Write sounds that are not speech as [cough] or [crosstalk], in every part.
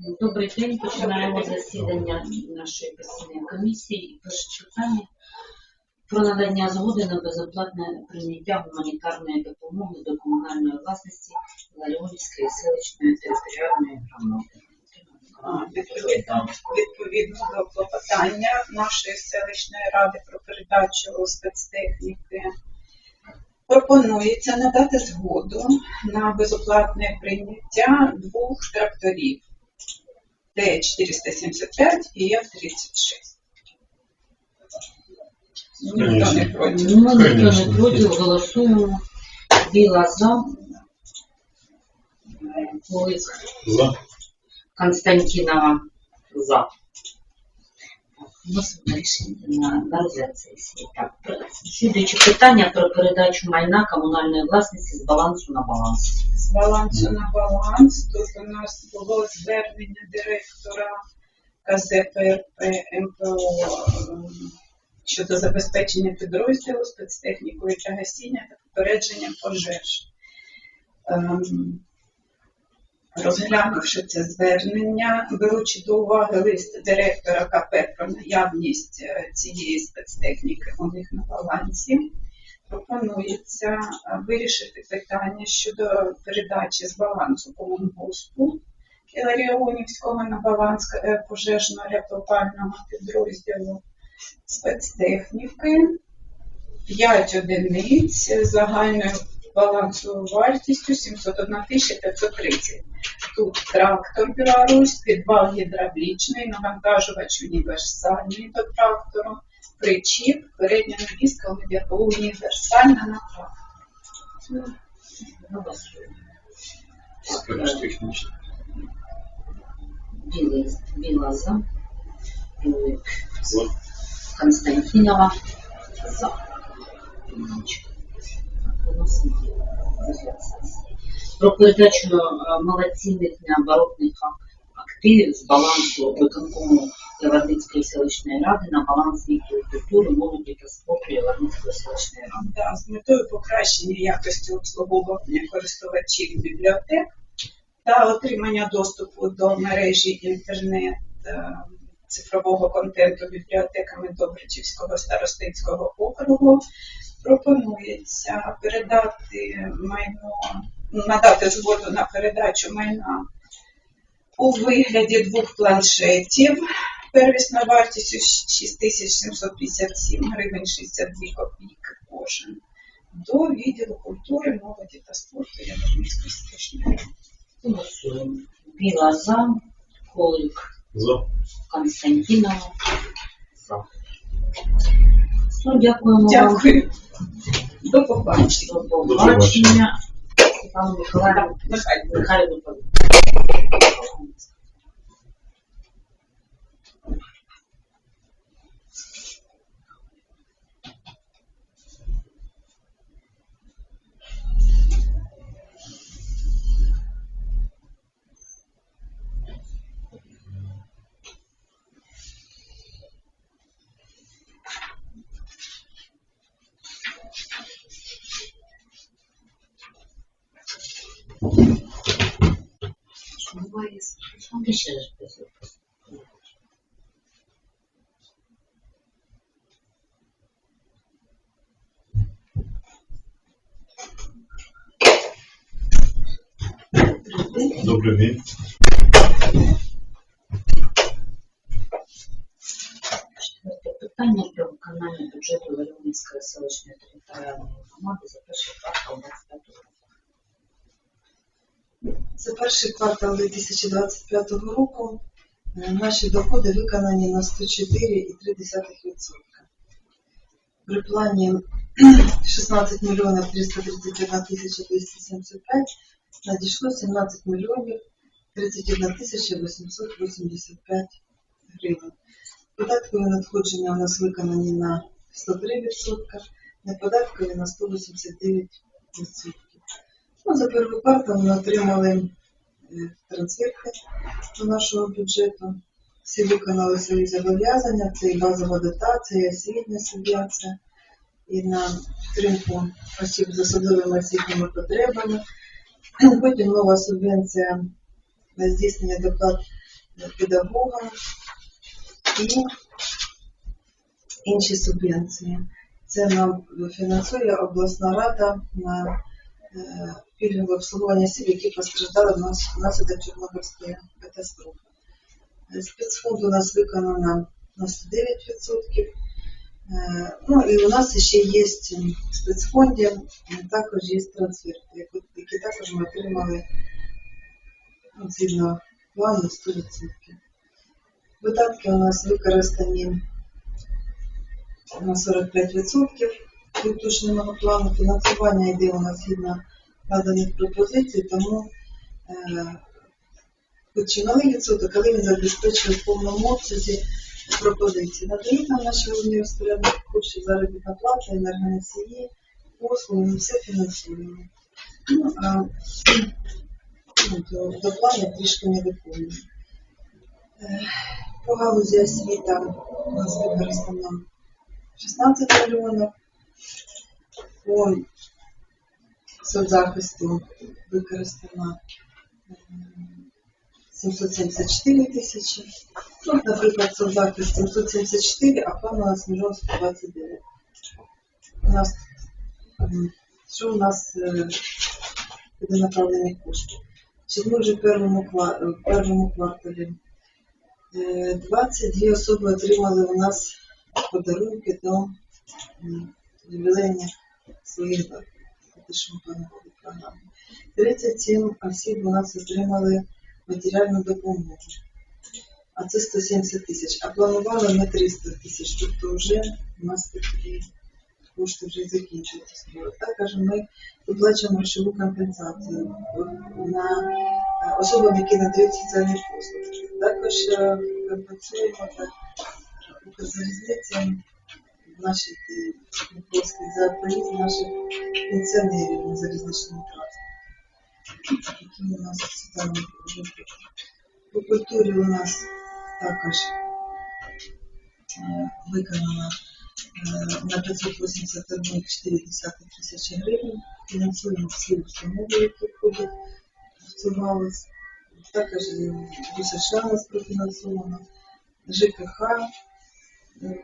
Добрий день. Починаємо засідання нашої постійної комісії. Перше питання про надання згоди на безоплатне прийняття гуманітарної допомоги до комунальної власності Ларіонівської селищної територіальної громади. Відповідно, відповідно до клопотання нашої селищної ради про передачу спецтехніки пропонується надати згоду на безоплатне прийняття двох тракторів Т-475 и Ф36. Никто не против. Ну, никто не против голосуем. голосуємо. Біла за. Поиск. За. Константинова за. Вносимо питання про передачу майна комунальної власності з балансу на баланс. з балансу на баланс. Тут у нас було звернення директора КЗПРП МПО ем, щодо забезпечення підрозділу спецтехнікою та гасіння та попередження пожеж. Розглянувши це звернення, беручи до уваги лист директора КП про наявність е, цієї спецтехніки у них на балансі, пропонується е, вирішити питання щодо передачі з балансу комунгоспу Іларіонівського на баланс е, пожежно-рятувального підрозділу спецтехніки 5 одиниць загальною балансовою вартістю 701 530. Тут трактор білоруський, два гідравлічний, навантажувач універсальний до трактору, причіп, передня навіска універсальна на трактор. Біла за. Константинова за. Розгляд сесії. Про передачу е, малоцінних необоротних активів з балансу виконкому Яворницької селищної ради на баланс відділу культури, молоді та спорту Яворницької селищної ради. Да, з метою покращення якості обслуговування користувачів бібліотек та отримання доступу до мережі інтернет е, цифрового контенту бібліотеками Добричівського старостинського округу пропонується передати майно, надати згоду на передачу майна у вигляді двох планшетів первісна вартістю 6757 гривень 62 копійки кожен до відділу культури, молоді та спорту Яворницької селищної. Голосуємо. Біла за. Колик За. Константинова за. Все, дякуємо вам. Дякую. До побачення. До побачення. Що ти ще Добрий день. Питання про виконання бюджету Ларіонівської селищної територіальної громади за перший квартал 25 року. За перший квартал 2025 року е, наші доходи виконані на 104,3%. При плані [clears throat] 16 мільйонів 331 тисяча 275 надійшло 17 мільйонів 31 тисяча 885 гривень. Податкові надходження у нас виконані на 103%, неподаткові на 189%. Ну, за перший квартал ми отримали трансферти до нашого бюджету. Всі виконали свої зобов'язання, це і базова дотація, і освітня субвенція, і на підтримку осіб з особливими освітніми потребами. [clears throat] Потім нова субвенція на здійснення доплат педагогам і інші субвенції. Це нам фінансує обласна рада на пільгове обслуговування осіб, які постраждали внас- внаслідок Чорнобильської катастрофи. Е, Спецфонд у нас виконано на 109%. Е, Ну і у нас ще є в спецфонді, також є трансферти, які- також ми отримали згідно плану 100%. Видатки у нас використані на 45% від уточненого плану. Фінансування йде у нас згідно наданих пропозицій, тому е, малий відсоток, але він забезпечує в повному обсязі пропозиції. Надають нам наші головні розпорядники коштів заробітна плата, енергоносії, послуги, ми все фінансуємо. Ну, ну, до плану трішки не виконуємо. Е, По галузі освіта у нас використано 16 мільйонів. По соцзахисту використано 774 тисячі. Ну, наприклад, соцзахист 774, а план у нас мільйон 129. У нас, що у нас е, буде направлені кошти? Чи ми вже в першому, в першому кварталі Е, 22 особи отримали у нас подарунки до ювілейних своїх дат. Те, що ми 37 осіб у нас отримали матеріальну допомогу. А це 170 тисяч. А планували ми 300 тисяч. Тобто вже у нас такі кошти вже закінчуються. Також ми виплачуємо грошову компенсацію на е, особам, які надають соціальні послуги. Також е, компенсуємо за Укрзалізницям наші послуги за проїзд наших пенсіонерів на залізничному транспорті. Які у нас соціальні послуги. По культурі у нас також е, виконано е, на 581,4 тисячі гривень. Фінансуємо всі установи, які входять галузь. Також у нас профінансовано, ЖКХ.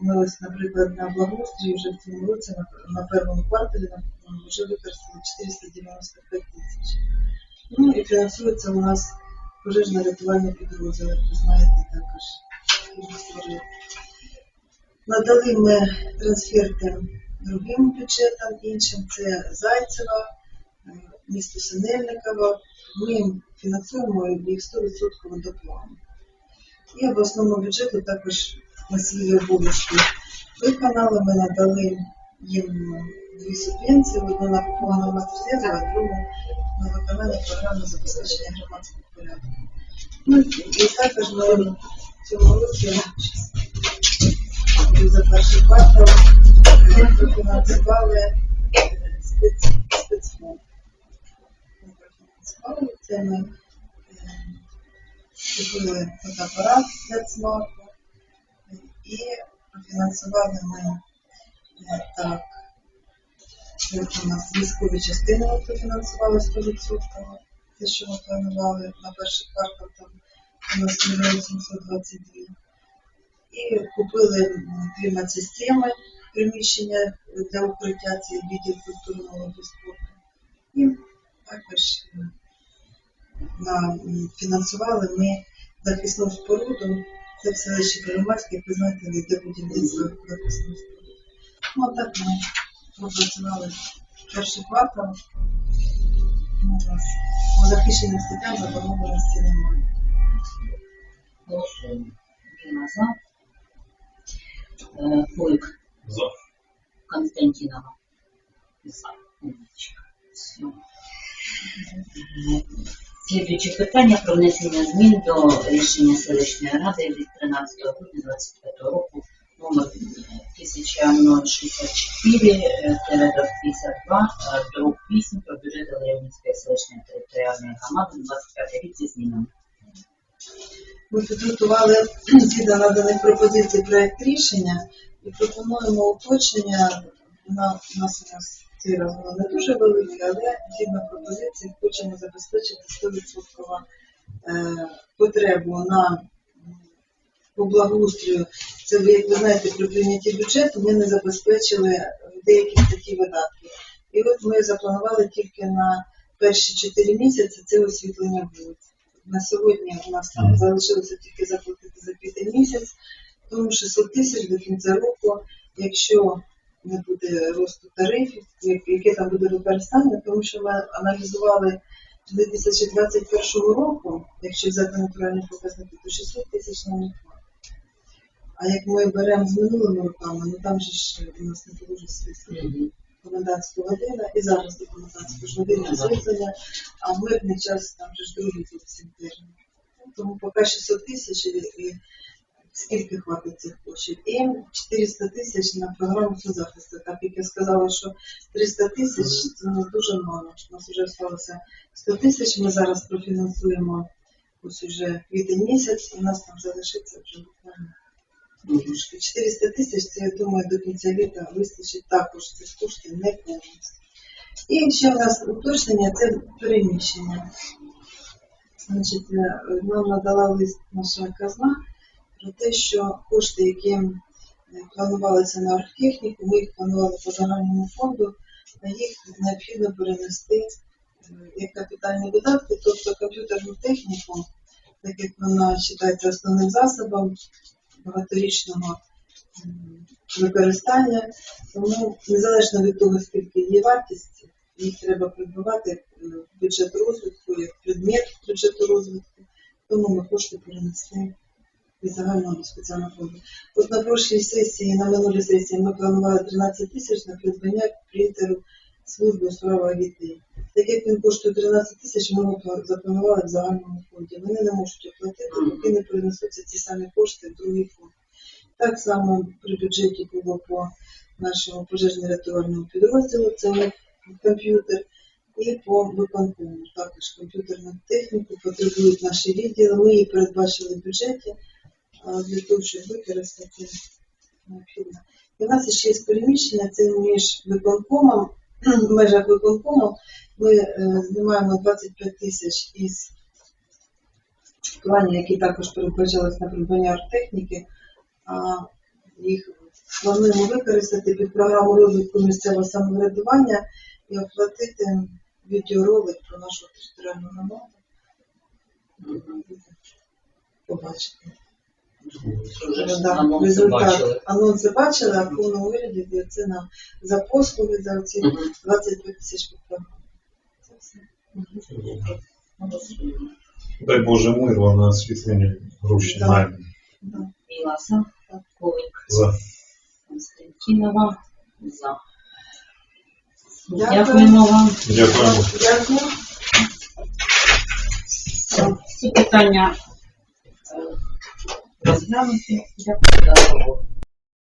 Ми ось, наприклад, на благоустрій вже в цьому році на, першому кварталі вже використали 495 тисяч. Ну і фінансується у нас пожежне рятувальне підрозділ, як ви знаєте, також. Надали ми трансферти другим бюджетам іншим. Це Зайцева, е, місто Синельниково. Ми їм фінансуємо їх 100% до плану. І обласному бюджету також на свої обов'язки виконали. Ми надали їм дві субвенції, одну на поповнення мастерства, а другу на виконання програми забезпечення громадського порядку. Ну і також ми в цьому році за перший квартал е, профінансували е, спец, спецфонд. Ми це ми е, купили фотоапарат е, і профінансували ми е, так. Це у нас військові частини ми профінансували 100%. Те, що ми планували на перший квартал, там у нас мільйон 722. І купили клімат-системи, приміщення для укриття це відділ культури молоді спорту. І також м, на, фінансували ми захисну споруду. Це в селищі Первомайське, як ви знаєте, йде будівництво захисної. Ну, так ми пропрацювали перший квартал. Ну, у нас по захищеним статтям заборгованості немає. Голосуємо. Діма за. Е, Фойк За. Константинова. За. Умничка. Все. Е, Слідуюче питання про внесення змін до рішення селищної ради від 13 грудня 25 року номер 1064 е, 52 друг 8 про бюджет Леонівської селищної територіальної громади на 25 рік зі змінами. Ми підготували [clears throat] згідно наданих пропозицій проект рішення і пропонуємо уточнення. На, у нас раз воно не дуже велике, але згідно пропозицій хочемо забезпечити 100% е, потребу на по благоустрою. Це як ви знаєте, при прийнятті бюджету ми не забезпечили деякі такі видатки. І от ми запланували тільки на перші 4 місяці це освітлення вулиць. На сьогодні у нас там залишилося тільки заплатити за квітень місяць, тому 600 тисяч до кінця року, якщо не буде росту тарифів, яке там буде використання, тому що ми аналізували з 2021 року, якщо взяти натуральні показники, то 600 тисяч нам не. А як ми беремо з минулими роками, ну там же ж у нас не дуже світло. Комендантська година і зараз до комендантської години освітлення, а в мирний час там же ж другий зовсім термін. Тому поки 600 тисяч і скільки хватить цих коштів. І 400 тисяч на програму соцзахисту. Так як я сказала, що 300 тисяч це у нас дуже мало. У нас вже залишилося 100 тисяч. Ми зараз профінансуємо ось уже квітень місяць, і у нас там залишиться вже буквально 400 тисяч, це я думаю, до кінця літа вистачить також цих коштів не повністю. І ще в нас уточнення це переміщення. Значить, е, нам надала лист наша казна про те, що кошти, які е, планувалися на архтехніку, ми їх планували по загальному фонду, а їх необхідно перенести е, як капітальні видатки, тобто комп'ютерну техніку, так як вона вважається основним засобом багаторічного використання. Тому незалежно від того, скільки є вартість, їх треба придбавати е, в бюджет розвитку, як предмет бюджету розвитку, тому ми кошти перенесли від загального спеціального фонду. От на прошлій сесії, на минулій сесії ми планували 13 тисяч на придбання принтеру служби у справах дітей. Так як він коштує 13 тисяч, ми запланували в загальному фонді. Вони не можуть оплатити, поки не перенесуться ці самі кошти в другий фонд. Так само при бюджеті було по нашому пожежно-рятувальному підрозділу, це комп'ютер, і по виконкому. Також комп'ютерну техніку потребують наші відділи. Ми її передбачили в бюджеті для того, щоб використати необхідно. І в нас ще є переміщення, це між виконкомом, [clears throat] в межах виконкому ми е, знімаємо 25 тисяч із планів, які також передбачались на придбання арттехніки, а їх плануємо використати під програму розвитку місцевого самоврядування і оплатити відеоролик про нашу територіальну громаду. Побачите. Результат. Анонси бачили, а в повному вигляді це нам за послуги, за ці Мгм. 25 тисяч під. Це все. Дай Боже миру на освітлення гроші. Да. Біласа, Ковик, За. Константинова, за. Дякуємо вам. Дякуємо. Дякую. Всі питання е, розглянуті. Дякую за роботу.